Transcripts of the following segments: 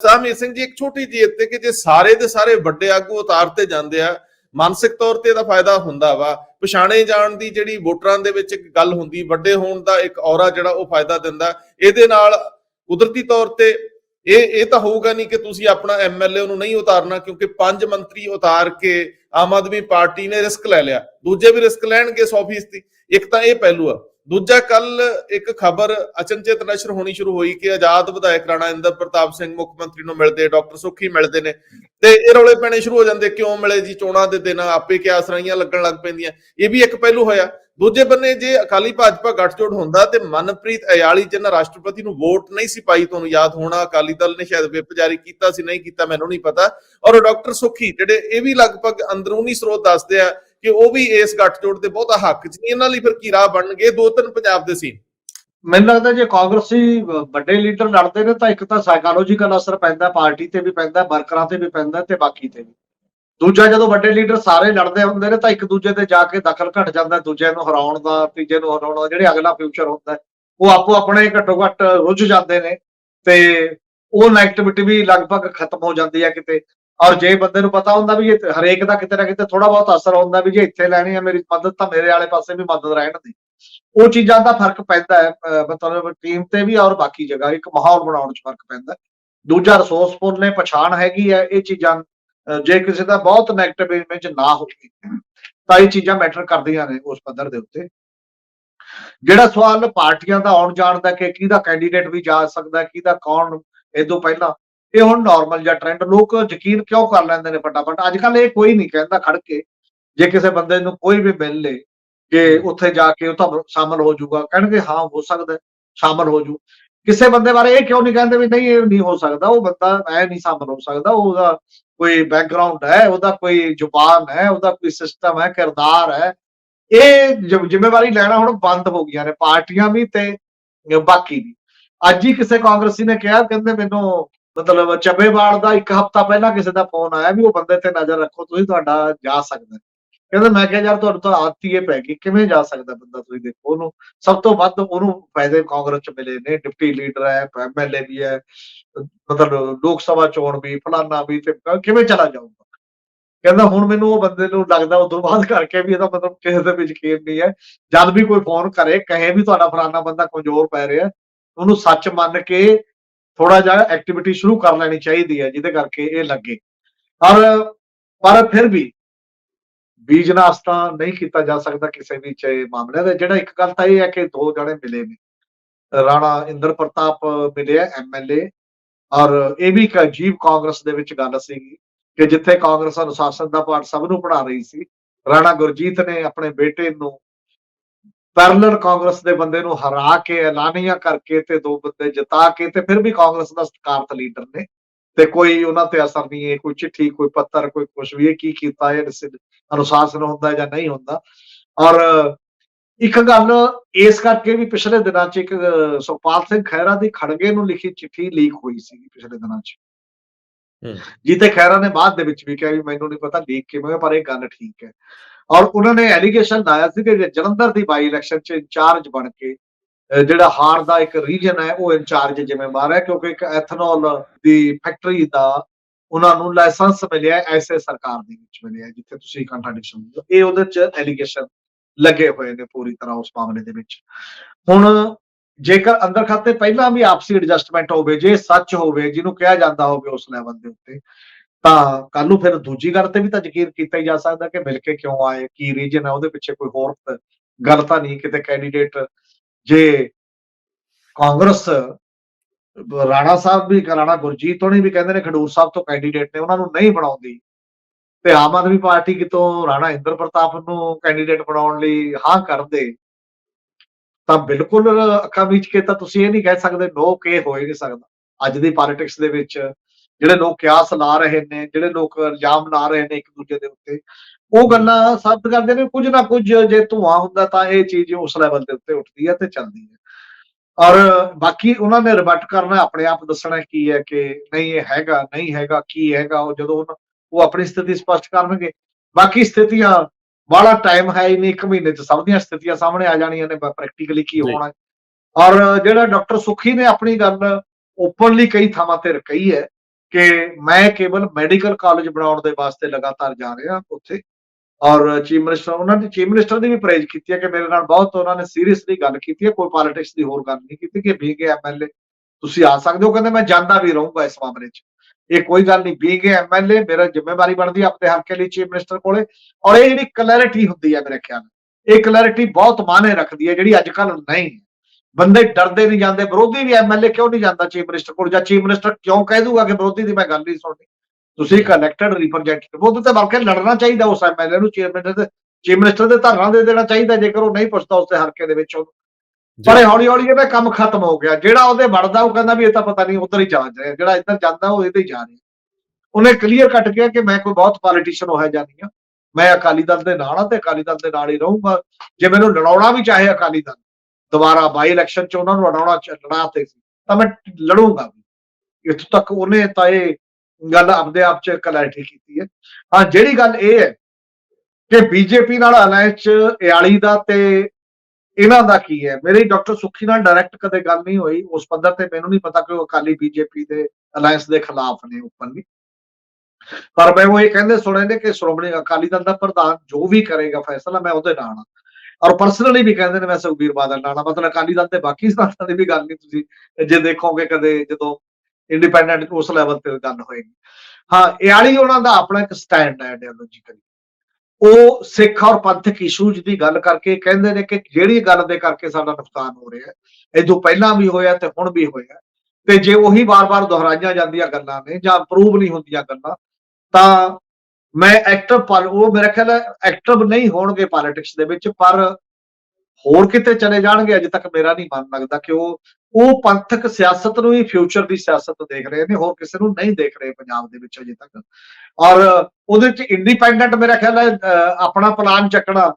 ਸਾਮੀ ਸਿੰਘ ਜੀ, ਇੱਕ ਛੋਟੀ ਜੀ ਇੱਥੇ ਕਿ ਜੇ ਸਾਰੇ ਦੇ ਸਾਰੇ ਵੱਡੇ ਆਗੂ ਉਤਾਰ ਜਾਂਦੇ ਆ, ਮਾਨਸਿਕ ਤੌਰ ਤੇ ਇਹਦਾ ਫਾਇਦਾ ਹੁੰਦਾ ਵਾ। ਪਛਾਣੇ ਜਾਣ ਦੀ ਜਿਹੜੀ ਵੋਟਰਾਂ ਦੇ ਵਿੱਚ ਇੱਕ ਗੱਲ ਹੁੰਦੀ, ਵੱਡੇ ਹੋਣ ਦਾ ਇੱਕ ਔਰਾ ਜਿਹੜਾ ਉਹ ਫਾਇਦਾ ਦਿੰਦਾ। ਇਹਦੇ ਨਾਲ ਕੁਦਰਤੀ ਤੌਰ ਤੇ ਇਹ ਇਹ ਤਾਂ ਹੋਊਗਾ ਨਹੀਂ ਕਿ ਤੁਸੀਂ ਆਪਣਾ ਐਮਐਲਏ ਨੂੰ ਨਹੀਂ ਉਤਾਰਨਾ, ਕਿਉਂਕਿ ਪੰਜ ਮੰਤਰੀ ਉਤਾਰ ਕੇ ਆਮ ਆਦਮੀ ਪਾਰਟੀ ਨੇ ਰਿਸਕ ਲੈ ਲਿਆ। ਦੂਜੇ ਵੀ ਰਿਸਕ ਲੈਣਗੇ 100% ਦੀ ਇੱਕ ਤਾਂ ਇਹ ਪਹਿਲੂ ਆ। ਦੂਜਾ ਕੱਲ ਇੱਕ ਖਬਰ ਅਚਨਚੇਤ ਨਸ਼ਰ ਹੋਣੀ ਸ਼ੁਰੂ ਹੋਈ ਕਿ ਆਜ਼ਾਦ ਵਿਧਾਇਕ ਰਾਣਾ ਇੰਦਰ ਪ੍ਰਤਾਪ ਸਿੰਘ ਮੁੱਖ ਮੰਤਰੀ ਨੂੰ ਮਿਲਦੇ ਡਾਕਟਰ ਸੁੱਖੀ ਮਿਲਦੇ ਨੇ। ਤੇ ਇਹ ਰੌਲੇ ਪੈਣੇ ਸ਼ੁਰੂ ਹੋ ਜਾਂਦੇ, ਕਿਉਂ ਮਿਲੇ ਜੀ? ਚੋਣਾਂ ਦੇ ਦਿਨ ਆਪੇ ਕਿਆ ਅਸਰਾਈਆਂ ਲੱਗਣ ਲੱਗ ਪੈਂਦੀਆਂ। ਇਹ ਵੀ ਇੱਕ ਪਹਿਲੂ ਹੋਇਆ। ਦੂਜੇ ਬੰਨੇ ਜੇ ਅਕਾਲੀ ਭਾਜਪਾ ਗੱਠਜੋੜ ਹੁੰਦਾ ਤੇ ਮਨਪ੍ਰੀਤ ਅਯਾਲੀ, ਜਿਹਨਾਂ ਰਾਸ਼ਟਰਪਤੀ ਨੂੰ ਵੋਟ ਨਹੀਂ ਸੀ ਪਾਈ, ਤੁਹਾਨੂੰ ਯਾਦ ਹੋਣਾ, ਅਕਾਲੀ ਦਲ ਨੇ ਸ਼ਾਇਦ ਵਿਪ ਜਾਰੀ ਕੀਤਾ ਸੀ, ਨਹੀਂ ਕੀਤਾ, ਮੈਨੂੰ ਨਹੀਂ ਪਤਾ। ਔਰ ਡਾਕਟਰ ਸੁਖੀ, ਜਿਹੜੇ ਇਹ ਵੀ ਲਗਭਗ ਅੰਦਰੂਨੀ ਸਰੋਤ ਦੱਸਦੇ ਆ ਕਿ ਉਹ ਵੀ ਇਸ ਗੱਠਜੋੜ ਦੇ ਬਹੁਤਾ ਹੱਕ 'ਚ ਨਹੀਂ। ਇਹਨਾਂ ਲਈ ਫਿਰ ਕੀ ਰਾਹ ਬਣਨਗੇ? ਦੋ ਤਿੰਨ ਪੰਜਾਬ ਦੇ ਸੀ ਮੈਨੂੰ ਲੱਗਦਾ ਜੇ ਕਾਂਗਰਸੀ ਵੱਡੇ ਲੀਡਰ ਲੜਦੇ ਨੇ ਤਾਂ ਇੱਕ ਤਾਂ ਸਾਈਕੋਲੋਜੀਕਲ ਅਸਰ ਪੈਂਦਾ, ਪਾਰਟੀ ਤੇ ਵੀ ਪੈਂਦਾ, ਵਰਕਰਾਂ ਤੇ ਵੀ ਪੈਂਦਾ ਤੇ ਬਾਕੀ ਤੇ ਵੀ। ਦੂਜਾ ਜਦੋਂ ਵੱਡੇ ਲੀਡਰ ਸਾਰੇ ਲੜਦੇ ਹੁੰਦੇ ਨੇ ਤਾਂ ਇੱਕ ਦੂਜੇ ਤੇ ਜਾ ਕੇ ਦਖਲ ਘਟ ਜਾਂਦਾ ਦੂਜੇ ਨੂੰ ਹਰਾਉਣ ਦਾ, ਤੀਜੇ ਨੂੰ ਹਰਾਉਣ ਦਾ, ਜਿਹੜੇ ਅਗਲਾ ਫਿਊਚਰ ਹੁੰਦਾ, ਉਹ ਆਪੋ ਆਪਣੇ ਘੱਟੋ ਘੱਟ ਰੁੱਝ ਜਾਂਦੇ ਨੇ ਤੇ ਉਹ ਨੈਗੇਟਿਵਿਟੀ ਵੀ ਲਗਭਗ ਖਤਮ ਹੋ ਜਾਂਦੀ ਹੈ ਕਿਤੇ। ਔਰ ਜੇ ਬੰਦੇ ਨੂੰ ਪਤਾ ਹੁੰਦਾ ਵੀ ਇਹ ਹਰੇਕ ਦਾ ਕਿਤੇ ਨਾ ਕਿਤੇ ਥੋੜਾ ਬਹੁਤ ਅਸਰ ਹੁੰਦਾ ਵੀ ਜੇ ਇੱਥੇ ਲੈਣੀ ਹੈ ਮੇਰੀ ਮਦਦ ਤਾਂ ਮੇਰੇ ਵਾਲੇ ਪਾਸੇ ਵੀ ਮਦਦ ਰਹਿਣ ਦੀ ਉਹ ਚੀਜ਼ਾਂ ਦਾ ਫ਼ਰਕ ਪੈਂਦਾ ਹੈ ਮਤਲਬ ਟੀਮ ਤੇ ਵੀ ਔਰ ਬਾਕੀ ਜਗ੍ਹਾ, ਇੱਕ ਮਾਹੌਲ ਬਣਾਉਣ 'ਚ ਫ਼ਰਕ ਪੈਂਦਾ ਹੈ। ਦੂਜਾ ਰਿਸੋਰਸਫੁਲ ਨੇ ਪਛਾਣ ਹੈਗੀ ਹੈ, ਇਹ ਚੀਜ਼ਾਂ ਜੇ ਕਿਸੇ ਦਾ ਬਹੁਤ 네ਗੇਟਿਵ ਇਮੇਜ ਨਾ ਹੋਵੇ, ਤਾਂ ਇਹ ਚੀਜ਼ਾਂ ਮੈਟਰ ਕਰਦੀਆਂ ਨੇ ਉਸ ਪੱਧਰ ਦੇ ਉੱਤੇ ਜਿਹੜਾ ਸਵਾਲ ਪਾਰਟੀਆਂ ਦਾ ਆਉਣ ਜਾਣ ਦਾ ਕਿ ਕਿਹਦਾ ਕੈਂਡੀਡੇਟ ਵੀ ਜਾ ਸਕਦਾ, ਕਿਹਦਾ ਕੌਣ, ਇਹ ਤੋਂ ਪਹਿਲਾਂ ਇਹ ਹੁਣ ਨਾਰਮਲ ਜਾਂ ਟ੍ਰੈਂਡ ਲੋਕ ਯਕੀਨ ਕਿਉਂ ਕਰ ਲੈਂਦੇ ਨੇ ਫਟਾਫਟ? ਅੱਜ ਕੱਲ ਇਹ ਕੋਈ ਨਹੀਂ ਕਹਿੰਦਾ ਖੜ ਕੇ ਜੇ ਕਿਸੇ ਬੰਦੇ ਨੂੰ ਕੋਈ ਵੀ ਮਿਲ ਲੇ ਕਿ ਉੱਥੇ ਜਾ ਕੇ ਉਹ ਤਾਂ ਸ਼ਾਮਲ ਹੋ ਜਾਊਗਾ ਕਹਿਣਗੇ ਹਾਂ ਹੋ ਸਕਦਾ ਸ਼ਾਮਲ ਹੋ ਜੂ ਕਿਸੇ ਬੰਦੇ ਬਾਰੇ ਇਹ ਕਿਉਂ ਨਹੀਂ ਕਹਿੰਦੇ ਵੀ ਨਹੀਂ ਇਹ ਨਹੀਂ ਹੋ ਸਕਦਾ ਉਹ ਬੰਦਾ ਐ ਨਹੀਂ ਸ਼ਾਮਲ ਹੋ ਸਕਦਾ ਉਹਦਾ ਕੋਈ ਬੈਕਗ੍ਰਾਉਂਡ ਹੈ ਉਹਦਾ ਕੋਈ ਜ਼ੁਬਾਨ ਹੈ ਉਹਦਾ ਕੋਈ ਸਿਸਟਮ ਹੈ ਕਿਰਦਾਰ ਹੈ ਇਹ ਜ਼ਿੰਮੇਵਾਰੀ ਲੈਣਾ ਹੁਣ ਬੰਦ ਹੋ ਗਈਆਂ ਨੇ ਪਾਰਟੀਆਂ ਵੀ ਤੇ ਬਾਕੀ ਵੀ। ਅੱਜ ਹੀ ਕਿਸੇ ਕਾਂਗਰਸੀ ਨੇ ਕਿਹਾ ਕਹਿੰਦੇ ਮੈਨੂੰ ਮਤਲਬ ਚੱਬੇਵਾਲ ਦਾ ਇੱਕ ਹਫ਼ਤਾ ਪਹਿਲਾਂ ਕਿਸੇ ਦਾ ਫੋਨ ਆਇਆ ਵੀ ਉਹ ਬੰਦੇ ਤੇ ਨਜ਼ਰ ਰੱਖੋ, ਤੁਸੀਂ ਤੁਹਾਡਾ ਜਾ ਸਕਦਾ ਕਹਿੰਦਾ ਮੈਂ ਕਿਹਾ, ਯਾਰ ਤੁਹਾਨੂੰ ਤਾਂ ਆਦਤ ਇਹ ਪੈ ਗਈ, ਕਿਵੇਂ ਜਾ ਸਕਦਾ ਬੰਦਾ ਤੁਸੀਂ ਦੇਖੋ ਉਹਨੂੰ? ਸਭ ਤੋਂ ਵੱਧ ਉਹਨੂੰ ਫਾਇਦੇ ਕਾਂਗਰਸ ਚ ਮਿਲੇ ਨੇ, ਡਿਪਟੀ ਲੀਡਰ ਹੈ ਐਮਐਲਏ ਵੀ ਹੈ, ਮਤਲਬ ਲੋਕ ਸਭਾ ਚੋਣ ਵੀ, ਫਲਾਨਾ ਵੀ ਤੇ ਕਿਵੇਂ ਚਲਾ ਜਾਊਗਾ? ਕਹਿੰਦਾ ਹੁਣ ਮੈਨੂੰ ਉਹ ਬੰਦੇ ਨੂੰ ਲੱਗਦਾ ਉਸ ਤੋਂ ਬਾਅਦ ਕਰਕੇ ਵੀ ਇਹਦਾ ਮਤਲਬ ਕਿਸੇ ਦੇ ਵਿੱਚ ਯਕੀਨ ਨਹੀਂ ਹੈ। ਜਦ ਵੀ ਕੋਈ ਫੋਨ ਕਰੇ, ਕਹੇ ਵੀ ਤੁਹਾਡਾ ਫਲਾਨਾ ਬੰਦਾ ਕਮਜ਼ੋਰ ਪੈ ਰਿਹਾ ਉਹਨੂੰ ਸੱਚ ਮੰਨ ਕੇ ਥੋੜਾ ਜਿਹਾ ਐਕਟੀਵਿਟੀ ਸ਼ੁਰੂ ਕਰ ਲੈਣੀ ਚਾਹੀਦੀ ਹੈ, ਜਿਹਦੇ ਕਰਕੇ ਇਹ ਲੱਗੇ। ਔਰ ਪਰ ਫਿਰ ਵੀ ਬੀਜ ਨਾਸਤਾ ਨਹੀਂ ਕੀਤਾ ਜਾ ਸਕਦਾ ਕਿਸੇ ਵੀ ਚ ਮਾਮਲੇ ਦਾ। ਜਿਹੜਾ ਇੱਕ ਗੱਲ ਤਾਂ ਇਹ ਹੈ ਕਿ ਦੋ ਜਣੇ ਮਿਲੇ ਨੇ। ਰਾਣਾ ਇੰਦਰ ਪ੍ਰਤਾਪ ਮਿਲਿਆ ਐਮਐਲਏ ਔਰ ਇਹ ਵੀ ਇੱਕ ਅਜੀਬ ਕਾਂਗਰਸ ਦੇ ਵਿੱਚ ਗੱਲ ਸੀਗੀ ਕਿ ਜਿੱਥੇ ਕਾਂਗਰਸ ਅਨੁਸ਼ਾਸਨ ਦਾ ਪਾਠ ਸਭ ਨੂੰ ਪੜ੍ਹਾ ਰਹੀ ਸੀ। ਰਾਣਾ ਗੁਰਜੀਤ ਨੇ ਆਪਣੇ ਬੇਟੇ ਨੂੰ ਪੈਰਲਲ ਕਾਂਗਰਸ ਦੇ ਬੰਦੇ ਨੂੰ ਹਰਾ ਕੇ ਐਲਾਨੀਆਂ ਕਰਕੇ ਤੇ ਦੋ ਬੰਦੇ ਜਿਤਾ ਕੇ ਤੇ ਫਿਰ ਵੀ ਕਾਂਗਰਸ ਦਾ ਸਤਿਕਾਰਤ ਲੀਡਰ ਨੇ। ਤੇ ਕੋਈ ਉਹਨਾਂ ਤੇ ਅਸਰ ਨਹੀਂ ਹੈ ਕੋਈ ਚਿੱਠੀ ਕੋਈ ਪੱਤਰ ਕੋਈ ਕੁਝ ਵੀ ਇਹ ਕੀ ਕੀਤਾ ਇਹ ਅਨੁਸ਼ਾਸਨ ਹੁੰਦਾ ਜਾਂ ਨਹੀਂ ਹੁੰਦਾ। ਔਰ ਇੱਕ ਗੱਲ ਇਸ ਕਰਕੇ ਵੀ ਪਿਛਲੇ ਦਿਨਾਂ 'ਚ ਇੱਕ ਅਹ, ਸੁਖਪਾਲ ਸਿੰਘ ਖਹਿਰਾ ਦੀ ਖੜਗੇ ਨੂੰ ਲਿਖੀ ਚਿੱਠੀ ਲੀਕ ਹੋਈ ਸੀ ਪਿਛਲੇ ਦਿਨਾਂ 'ਚ। ਜਿੱਤੇ ਖਹਿਰਾ ਨੇ ਬਾਅਦ ਦੇ ਵਿੱਚ ਵੀ ਕਿਹਾ ਵੀ ਮੈਨੂੰ ਨਹੀਂ ਪਤਾ ਲੀਕ ਕਿਵੇਂ ਹੋਇਆ, ਪਰ ਇਹ ਗੱਲ ਠੀਕ ਹੈ। ਔਰ ਉਹਨਾਂ ਨੇ ਐਲੀਗੇਸ਼ਨ ਲਾਇਆ ਸੀ ਕਿ ਜਲੰਧਰ ਦੀ ਬਾਈ ਇਲੈਕਸ਼ਨ 'ਚ ਇੰਚਾਰਜ ਬਣ ਕੇ ਜਿਹੜਾ ਹਾਰ ਦਾ ਇੱਕ ਰੀਜਨ ਹੈ ਉਹ ਇੰਚਾਰਜ ਜ਼ਿੰਮੇਵਾਰ ਹੈ ਕਿਉਂਕਿ ਇੱਕ ਐਥਨੋਲ ਦੀ ਫੈਕਟਰੀ ਦਾ ਉਹਨਾਂ ਨੂੰ ਲਾਇਸੈਂਸ ਮਿਲਿਆ ਐਸੇ ਸਰਕਾਰ ਦੇ ਵਿੱਚ ਮਿਲਿਆ ਜਿੱਥੇ ਤੁਸੀਂ ਕੰਟਰਡਿਕਸ਼ਨ ਇਹ ਉਹਦੇ 'ਚ ਐਲੀਗੇਸ਼ਨ ਲੱਗੇ ਹੋਏ ਨੇ ਪੂਰੀ ਤਰ੍ਹਾਂ ਉਸ ਮਾਮਲੇ ਦੇ ਵਿੱਚ। ਹੁਣ ਜੇਕਰ ਅੰਦਰ ਖਾਤੇ ਪਹਿਲਾਂ ਵੀ ਆਪਸੀ ਐਡਜਸਟਮੈਂਟ ਹੋਵੇ, ਜੇ ਸੱਚ ਹੋਵੇ, ਜਿਹਨੂੰ ਕਿਹਾ ਜਾਂਦਾ ਹੋਵੇ ਉਸ ਲੈਵਲ ਦੇ ਉੱਤੇ, ਤਾਂ ਕੱਲ ਨੂੰ ਫਿਰ ਦੂਜੀ ਗੱਲ ਤੇ ਵੀ ਤਾਂ ਯਕੀਨ ਕੀਤਾ ਹੀ ਜਾ ਸਕਦਾ ਕਿ ਮਿਲ ਕੇ ਕਿਉਂ ਆਏ, ਕੀ ਰੀਜਨ ਹੈ ਉਹਦੇ ਪਿੱਛੇ ਕੋਈ ਹੋਰ ਗੱਲ ਤਾਂ ਨਹੀਂ, ਕਿਤੇ ਕੈਂਡੀਡੇਟ ਜੇ ਕਾਂਗਰਸ, ਰਾਣਾ ਸਾਹਿਬ ਵੀ, ਰਾਣਾ ਗੁਰਜੀਤ ਹੋਣੀ ਵੀ ਕਹਿੰਦੇ ਨੇ ਖਡੂਰ ਸਾਹਿਬ ਤੋਂ ਕੈਂਡੀਡੇਟ ਨੇ, ਉਹਨਾਂ ਨੂੰ ਨਹੀਂ ਬਣਾਉਂਦੀ। ਤੇ ਆਮ ਆਦਮੀ ਪਾਰਟੀ ਕਿਤੋਂ ਰਾਣਾ ਇੰਦਰ ਪ੍ਰਤਾਪ ਨੂੰ ਕੈਂਡੀਡੇਟ ਬਣਾਉਣ ਲਈ ਹਾਂ ਕਰਦੇ। ਤਾਂ ਬਿਲਕੁਲ ਅੱਖਾਂ ਵਿੱਚ ਕੇ ਤਾਂ ਤੁਸੀਂ ਇਹ ਨਹੀਂ ਕਹਿ ਸਕਦੇ, ਨੋ ਕੇ ਹੋ ਹੀ ਨਹੀਂ ਸਕਦਾ। ਅੱਜ ਦੀ ਪੋਲਿਟਿਕਸ ਦੇ ਵਿੱਚ ਜਿਹੜੇ ਲੋਕ ਕਿਆਸ ਲਾ ਰਹੇ ਨੇ, ਜਿਹੜੇ ਲੋਕ ਇਲਜ਼ਾਮ ਲਾ ਰਹੇ ਨੇ ਇੱਕ ਦੂਜੇ ਦੇ ਉੱਤੇ, ਉਹ ਗੱਲਾਂ ਸਾਬਤ ਕਰਦੇ ਨੇ, ਕੁਝ ਨਾ ਕੁਝ ਜੇ ਧੂਆਂ ਹੁੰਦਾ ਤਾਂ ਇਹ ਚੀਜ਼ ਉਸ ਲੈਵਲ ਦੇ ਉੱਤੇ ਉੱਠਦੀ ਹੈ ਤੇ ਚੱਲਦੀ ਹੈ। ਔਰ ਬਾਕੀ ਉਹਨਾਂ ਨੇ ਰਿਬਟ ਕਰਨਾ, ਆਪਣੇ ਆਪ ਦੱਸਣਾ ਕੀ ਹੈ ਕਿ ਨਹੀਂ ਇਹ ਹੈਗਾ, ਨਹੀਂ ਹੈਗਾ, ਕੀ ਹੈਗਾ, ਉਹ ਜਦੋਂ ਉਹਨਾਂ- ਉਹ ਆਪਣੀ ਸਥਿਤੀ ਸਪਸ਼ਟ ਕਰਨਗੇ। ਬਾਕੀ ਸਥਿਤੀਆਂ ਬੜਾ ਟਾਈਮ ਹੈ ਹੀ ਨਹੀਂ ਇੱਕ ਮਹੀਨੇ ਚ ਸਭ ਦੀਆਂ ਸਥਿਤੀਆਂ ਸਾਹਮਣੇ ਆ ਜਾਣੀਆਂ ਨੇ ਪ੍ਰੈਕਟੀਕਲੀ ਕੀ। ਹੋਣਾ। ਔਰ ਜਿਹੜਾ ਡਾਕਟਰ ਸੁਖੀ ਨੇ ਆਪਣੀ ਗੱਲ ਓਪਨਲੀ ਕਈ ਥਾਵਾਂ ਤੇ ਕਹੀ ਹੈ ਕਿ ਮੈਂ ਕੇਵਲ ਮੈਡੀਕਲ ਕਾਲਜ ਬਣਾਉਣ ਦੇ ਵਾਸਤੇ ਲਗਾਤਾਰ ਜਾ ਰਿਹਾ ਉੱਥੇ ਔਰ ਚੀਫ ਮਿਨਿਸਟਰ ਉਹਨਾਂ ਦੀ ਚੀਫ ਮਿਨਿਸਟਰ ਦੀ ਵੀ ਪ੍ਰੇਜ ਕੀਤੀ ਹੈ ਕਿ ਮੇਰੇ ਨਾਲ ਬਹੁਤ ਉਹਨਾਂ ਨੇ ਸੀਰੀਅਸਲੀ ਗੱਲ ਕੀਤੀ ਹੈ ਕੋਈ ਪੋਲਿਟਿਕਸ ਦੀ ਹੋਰ ਗੱਲ ਨਹੀਂ ਕੀਤੀ ਕਿ ਬੀਗੇ ਐਮਐਲਏ ਤੁਸੀਂ ਆ ਸਕਦੇ ਹੋ। ਕਹਿੰਦੇ, ਮੈਂ ਜਾਂਦਾ ਵੀ ਰਹੂੰਗਾ ਇਸ ਮਾਮਲੇ 'ਚ। ਇਹ ਕੋਈ ਗੱਲ ਨਹੀਂ। ਬੀਗੇ ਐਮਐਲਏ ਮੇਰਾ ਜ਼ਿੰਮੇਵਾਰੀ ਬਣਦੀ ਆਪਣੇ ਹਲਕੇ ਲਈ ਚੀਫ ਮਿਨਿਸਟਰ ਕੋਲੇ। ਔਰ ਇਹ ਜਿਹੜੀ ਕਲੈਰਿਟੀ ਹੁੰਦੀ ਹੈ ਮੇਰੇ ਖਿਆਲ ਇਹ ਕਲੈਰਿਟੀ ਬਹੁਤ ਮਾਇਨੇ ਰੱਖਦੀ ਹੈ ਜਿਹੜੀ ਅੱਜ ਕੱਲ ਨਹੀਂ ਬੰਦੇ ਡਰਦੇ ਨਹੀਂ ਜਾਂਦੇ। ਵਿਰੋਧੀ ਵੀ ਐਮਐਲਏ ਕਿਉਂ ਨਹੀਂ ਜਾਂਦਾ ਚੀਫ ਮਿਨਿਸਟਰ ਕੋਲ? ਜਾਂ ਚੀਫ ਮਿਨਿਸਟਰ ਕਿਉਂ ਕਹਿ ਦੂਗਾ ਕਿ ਵਿਰੋਧੀ ਦੀ ਮੈਂ ਗੱਲ ਨਹੀਂ ਸੁਣਨੀ? ਤੁਸੀਂ ਇੱਕ ਇਲੈਕਟਡ ਰਿਪਰੈਜ਼ੈਂਟੇਟਿਵ ਉਹਦੇ ਤੇ ਬਲਕਿ ਲੜਨਾ ਚਾਹੀਦਾ ਉਸ ਐਮਐਲਏ ਨੂੰ। ਚੀਫ ਮਿਨਿਸਟਰ ਦੇ ਚੀਫ ਮਿਨਿਸਟਰ ਦੇ ਧਰਨਾ ਦੇ ਦੇਣਾ ਚਾਹੀਦਾ ਜੇਕਰ ਉਹ ਨਹੀਂ ਪੁੱਛਦਾ ਉਸ ਦੇ ਹਲਕੇ ਦੇ ਵਿੱਚ ਪਰ ਹੌਲੀ ਹੌਲੀ ਇਹਦਾ ਕੰਮ ਖਤਮ ਹੋ ਗਿਆ। ਜਿਹੜਾ ਉਹਦੇ ਵੜਦਾ ਉਹ ਕਹਿੰਦਾ ਵੀ ਇਹ ਤਾਂ ਪਤਾ ਨਹੀਂ ਉਧਰ ਹੀ ਜਾ ਰਿਹਾ ਜਿਹੜਾ ਇੱਧਰ ਜਾਂਦਾ ਉਹ ਇਹਦੇ ਹੀ ਜਾ ਰਿਹਾ ਉਹਨੇ ਕਲੀਅਰ ਕੱਟ ਗਿਆ ਕਿ ਮੈਂ ਕੋਈ ਬਹੁਤ ਪੋਲੀਟੀਸ਼ੀਅਨ ਹੋਇਆ ਜਾਨੀ ਆ। ਮੈਂ ਅਕਾਲੀ ਦਲ ਦੇ ਨਾਲ ਆ ਤੇ ਅਕਾਲੀ ਦਲ ਦੇ ਨਾਲ ਹੀ ਰਹੂੰਗਾ। ਜੇ ਮੈਨੂੰ ਲੜਾਉਣਾ ਵੀ ਚਾਹੇ ਅਕਾਲੀ ਦਲ ਦੁਬਾਰਾ ਬਾਈ ਇਲੈਕਸ਼ਨ ਚ ਉਹਨਾਂ ਨੂੰ ਲੜਾਉਣਾ ਚ- ਲੜਾਤੇ ਸੀ ਤਾਂ ਮੈਂ ਲੜੂੰਗਾ ਵੀ। ਇੱਥੋਂ ਤੱਕ ਉਹਨੇ ਤਾਂ ਇਹ ਗੱਲ ਆਪਦੇ ਆਪ ਚ ਕਲੈਰਿਟੀ ਕੀਤੀ ਹੈ। ਹਾਂ ਜਿਹੜੀ ਗੱਲ ਇਹ ਹੈ ਕਿ ਬੀਜੇਪੀ ਨਾਲ ਅਲਾਈਅੰਸ ਚ ਇਆਲੀ ਦਾ ਤੇ ਇਹਨਾਂ ਦਾ ਕੀ ਹੈ? ਮੇਰੀ ਡਾਕਟਰ ਸੁਖੀ ਨਾਲ ਡਾਇਰੈਕਟ ਕਦੇ ਗੱਲ ਨਹੀਂ ਹੋਈ। ਉਸ ਪੱਧਰ ਤੇ ਮੈਨੂੰ ਨਹੀਂ ਪਤਾ ਕਿ ਉਹ ਅਕਾਲੀ ਬੀਜੇਪੀ ਦੇ ਅਲਾਈਅੰਸ ਦੇ ਖਿਲਾਫ ਨੇ ਉੱਪਰ ਵੀ। ਪਰ ਮੈਂ ਉਹ ਇਹ ਕਹਿੰਦੇ ਸੁਣੇ ਨੇ ਕਿ ਸ਼੍ਰੋਮਣੀ ਅਕਾਲੀ ਦਲ ਦਾ ਪ੍ਰਧਾਨ ਜੋ ਵੀ ਕਰੇਗਾ ਫੈਸਲਾ ਮੈਂ ਉਹਦੇ ਨਾਲ ਹਾਂ। ਔਰ ਪਰਸਨਲੀ ਵੀ ਕਹਿੰਦੇ ਨੇ ਮੈਂ ਸੁਖਬੀਰ ਬਾਦਲ ਨਾਲ ਹਾਂ। ਮਤਲਬ ਅਕਾਲੀ ਦਲ ਤੇ ਬਾਕੀ ਸਾਥਾਂ ਦੀ ਵੀ ਗੱਲ ਨਹੀਂ ਤੁਸੀਂ ਜੇ ਦੇਖੋਗੇ ਕਦੇ ਜਦੋਂ ਇੰਡੀਪੈਂਡੈਂਟ ਉਸ ਲੈਵਲ ਤੇ ਗੱਲ ਹੋਏਗੀ। ਹਾਂ, ਇਹ ਵਾਲੀ ਉਹਨਾਂ ਦਾ ਆਪਣਾ ਇੱਕ ਸਟੈਂਡ ਹੈ ਆਈਡੀਓਲੋਜੀਕਲੀ ਉਹ ਸਿੱਖ ਔਰ ਪੰਥਕ ਇਸ਼ੂਜ਼ ਦੀ ਗੱਲ ਕਰਕੇ ਕਹਿੰਦੇ ਨੇ ਕਿ ਜਿਹੜੀ ਗੱਲ ਦੇ ਕਰਕੇ ਸਾਡਾ ਨੁਕਸਾਨ ਹੋ ਰਿਹਾ ਹੈ ਤੋਂ ਪਹਿਲਾਂ ਵੀ ਹੋਇਆ ਤੇ ਹੁਣ ਵੀ ਹੋਇਆ ਤੇ ਜੇ ਉਹੀ ਵਾਰ-ਵਾਰ ਦੁਹਰਾਈਆਂ ਜਾਂਦੀਆਂ ਗੱਲਾਂ ਨੇ ਜਾਂ ਅਪਰੂਵ ਨਹੀਂ ਹੁੰਦੀਆਂ ਗੱਲਾਂ, ਤਾਂ ਮੈਂ ਐਕਟਿਵ ਪਰ ਉਹ ਮੇਰੇ ਖਿਆਲ ਐਕਟਿਵ ਨਹੀਂ ਹੋਣਗੇ ਪੋਲਿਟਿਕਸ ਦੇ ਵਿੱਚ, ਪਰ ਹੋਰ ਕਿਤੇ ਚਲੇ ਜਾਣਗੇ, ਅਜੇ ਤੱਕ ਮੇਰਾ ਨਹੀਂ ਮਨ ਲੱਗਦਾ ਕਿ ਉਹ ਉਹ ਪੰਥਕ ਸਿਆਸਤ ਨੂੰ ਹੀ ਫਿਊਚਰ ਦੀ ਸਿਆਸਤ ਦੇਖ ਰਹੇ ਨੇ ਹੋਰ ਕਿਸੇ ਨੂੰ ਨਹੀਂ ਦੇਖ ਰਹੇ ਪੰਜਾਬ ਦੇ ਵਿੱਚ ਅਜੇ ਤੱਕ। ਔਰ ਉਹਦੇ ਵਿੱਚ ਇੰਡੀਪੈਂਡੈਂਟ ਮੇਰਾ ਖਿਆਲ ਹੈ ਆਪਣਾ ਪਲਾਨ ਚੱਕਣਾ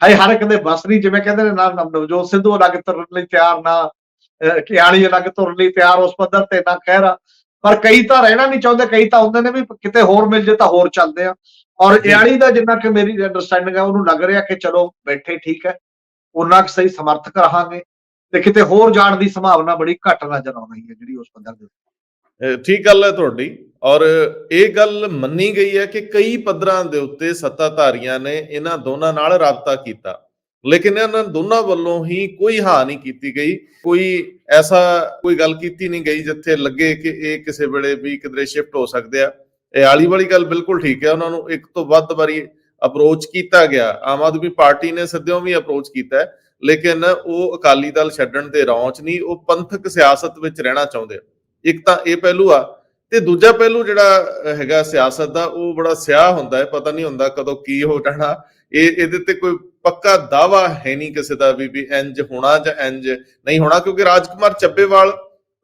ਹੈ ਹਰ ਇੱਕ ਦੇ ਬਸ ਨਹੀਂ ਜਿਵੇਂ ਕਹਿੰਦੇ ਨੇ ਨਾ ਨਵਜੋਤ ਸਿੱਧੂ ਅਲੱਗ ਤੁਰਨ ਲਈ ਤਿਆਰ ਨਾ ਕਿਆਲੀ ਅਲੱਗ ਤੁਰਨ ਲਈ ਤਿਆਰ ਉਸ ਪੱਧਰ ਤੇ ਨਾ ਖਹਿਰਾ। ਪਰ ਕਈ ਤਾਂ ਰਹਿਣਾ ਨਹੀਂ ਚਾਹੁੰਦੇ ਕਈ ਤਾਂ ਹੁੰਦੇ ਨੇ ਵੀ ਕਿਤੇ ਹੋਰ ਮਿਲ ਜੇ ਤਾਂ ਹੋਰ ਚੱਲਦੇ ਆ। ਔਰ। ਇਆਲੀ ਦਾ ਜਿੰਨਾ ਕਿ ਮੇਰੀ ਅੰਡਰਸਟੈਂਡਿੰਗ ਹੈ ਉਹਨੂੰ ਲੱਗ ਰਿਹਾ ਕਿ ਚਲੋ ਬੈਠੇ ਠੀਕ ਹੈ ਉਹਨਾਂ ਕੁ ਸਹੀ ਸਮਰਥਕ ਰਹਾਂਗੇ। ਤੇ ਕਿਤੇ ਹੋਰ ਜਾਣ ਦੀ ਸੰਭਾਵਨਾ ਬੜੀ ਘੱਟ ਨਜ਼ਰ ਆਉਂਦੀ ਹੈ ਜਿਹੜੀ ਉਸ ਪੱਧਰ ਦੇ ਠੀਕ ਗੱਲ ਹੈ ਤੁਹਾਡੀ, ਔਰ ਇਹ ਗੱਲ ਮੰਨੀ ਗਈ ਹੈ ਕਿ ਕਈ ਪੱਧਰਾਂ ਦੇ ਉੱਤੇ ਸੱਤਾਧਾਰੀਆਂ ਨੇ ਇਹਨਾਂ ਦੋਨਾਂ ਨਾਲ ਰਾਬਤਾ ਕੀਤਾ, ਲੇਕਿਨ ਇਹਨਾਂ ਦੋਨਾਂ ਵੱਲੋਂ ਹੀ ਕੋਈ ਹਾਂ ਨਹੀਂ ਕੀਤੀ ਗਈ, ਕੋਈ ਐਸਾ ਕੋਈ ਗੱਲ ਕੀਤੀ ਨਹੀਂ ਗਈ ਜਿੱਥੇ ਲੱਗੇ ਕਿ ਇਹ ਕਿਸੇ ਵੇਲੇ ਵੀ ਕਿਧਰੇ ਸ਼ਿਫਟ ਹੋ ਸਕਦੇ ਆ। ਇਹ ਆਲੀ ਵਾਲੀ ਗੱਲ ਬਿਲਕੁਲ ਠੀਕ ਹੈ, ਉਹਨਾਂ ਨੂੰ ਇੱਕ ਤੋਂ ਵੱਧ ਵਾਰੀ ਅਪਰੋਚ ਕੀਤਾ ਗਿਆ, ਆਮ ਆਦਮੀ ਪਾਰਟੀ ਨੇ ਸੱਦਿਓਂ ਵੀ ਅਪਰੋਚ ਕੀਤਾ ਲੇਕਿਨ ਉਹ ਅਕਾਲੀ ਦਲ ਛੱਡਣ ਦੇ ਰੌਂਚ ਨਹੀਂ, ਉਹ ਪੰਥਕ ਸਿਆਸਤ ਵਿੱਚ ਰਹਿਣਾ ਚਾਹੁੰਦੇ ਆ। ਇੱਕ ਤਾਂ ਇਹ ਪਹਿਲੂ ਆ ਤੇ ਦੂਜਾ ਪਹਿਲੂ ਜਿਹੜਾ ਹੈਗਾ ਸਿਆਸਤ ਦਾ, ਉਹ ਬੜਾ ਸਿਆਹ ਹੁੰਦਾ ਹੈ, ਪਤਾ ਨਹੀਂ ਹੁੰਦਾ ਕਦੋਂ ਕੀ ਹੋ ਜਾਣਾ। ਇਹ, ਇਹਦੇ ਤੇ ਕੋਈ ਪੱਕਾ ਦਾਵਾ ਹੈ ਨਹੀਂ ਕਿਸੇ ਦਾ ਵੀ ਵੀ ਇੰਜ ਹੋਣਾ ਜਾਂ ਇੰਜ ਨਹੀਂ ਹੋਣਾ, ਕਿਉਂਕਿ ਰਾਜਕੁਮਾਰ ਚੱਬੇਵਾਲ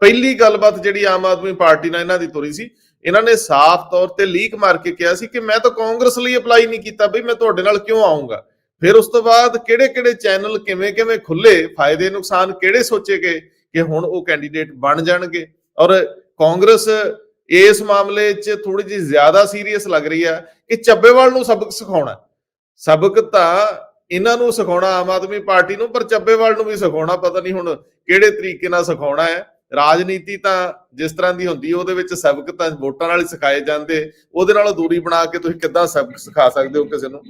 ਪਹਿਲੀ ਗੱਲਬਾਤ ਜਿਹੜੀ ਆਮ ਆਦਮੀ ਪਾਰਟੀ ਨਾਲ ਇਹਨਾਂ ਦੀ ਤੁਰੀ ਸੀ, ਇਹਨਾਂ ਨੇ ਸਾਫ਼ ਤੌਰ ਤੇ ਲੀਕ ਮਾਰ ਕੇ ਕਿਹਾ ਸੀ ਕਿ ਮੈਂ ਤਾਂ ਕਾਂਗਰਸ ਲਈ ਅਪਲਾਈ ਨਹੀਂ ਕੀਤਾ, ਬਈ ਮੈਂ ਤੁਹਾਡੇ ਨਾਲ ਕਿਉਂ ਆਉਂਗਾ ਫਿਰ ਉਸ ਤੋਂ ਬਾਅਦ ਕਿਹੜੇ ਕਿਹੜੇ ਚੈਨਲ ਕਿਵੇਂ ਕਿਵੇਂ ਖੁੱਲੇ, ਫਾਇਦੇ, ਨੁਕਸਾਨ ਕਿਹੜੇ ਸੋਚੇ ਗਏ ਕਿ ਹੁਣ ਉਹ ਕੈਂਡੀਡੇਟ ਬਣ ਜਾਣਗੇ? ਔਰ ਕਾਂਗਰਸ ਇਸ ਮਾਮਲੇ 'ਚ ਥੋੜੀ ਜਿਹੀ ਜ਼ਿਆਦਾ ਸੀਰੀਅਸ ਲੱਗ ਰਹੀ ਹੈ ਕਿ ਚੱਬੇਵਾਲ ਨੂੰ ਸਬਕ ਸਿਖਾਉਣਾ। ਸਬਕ ਤਾਂ ਇਹਨਾਂ ਨੂੰ ਸਿਖਾਉਣਾ, ਆਮ ਆਦਮੀ ਪਾਰਟੀ ਨੂੰ, ਪਰ ਚੱਬੇਵਾਲ ਨੂੰ ਵੀ ਸਿਖਾਉਣਾ, ਪਤਾ ਨਹੀਂ ਹੁਣ ਕਿਹੜੇ ਤਰੀਕੇ ਨਾਲ ਸਿਖਾਉਣਾ ਹੈ। ਰਾਜਨੀਤੀ ਤਾਂ ਜਿਸ ਤਰ੍ਹਾਂ ਦੀ ਹੁੰਦੀ, ਉਹਦੇ ਵਿੱਚ ਸਬਕ ਤਾਂ ਵੋਟਾਂ ਨਾਲ ਹੀ ਸਿਖਾਏ ਜਾਂਦੇ। ਉਹਦੇ ਨਾਲੋਂ ਦੂਰੀ ਬਣਾ ਕੇ ਤੁਸੀਂ ਕਿੱਦਾਂ ਸਬਕ ਸਿਖਾ ਸਕਦੇ ਹੋ ਕਿਸੇ ਨੂੰ?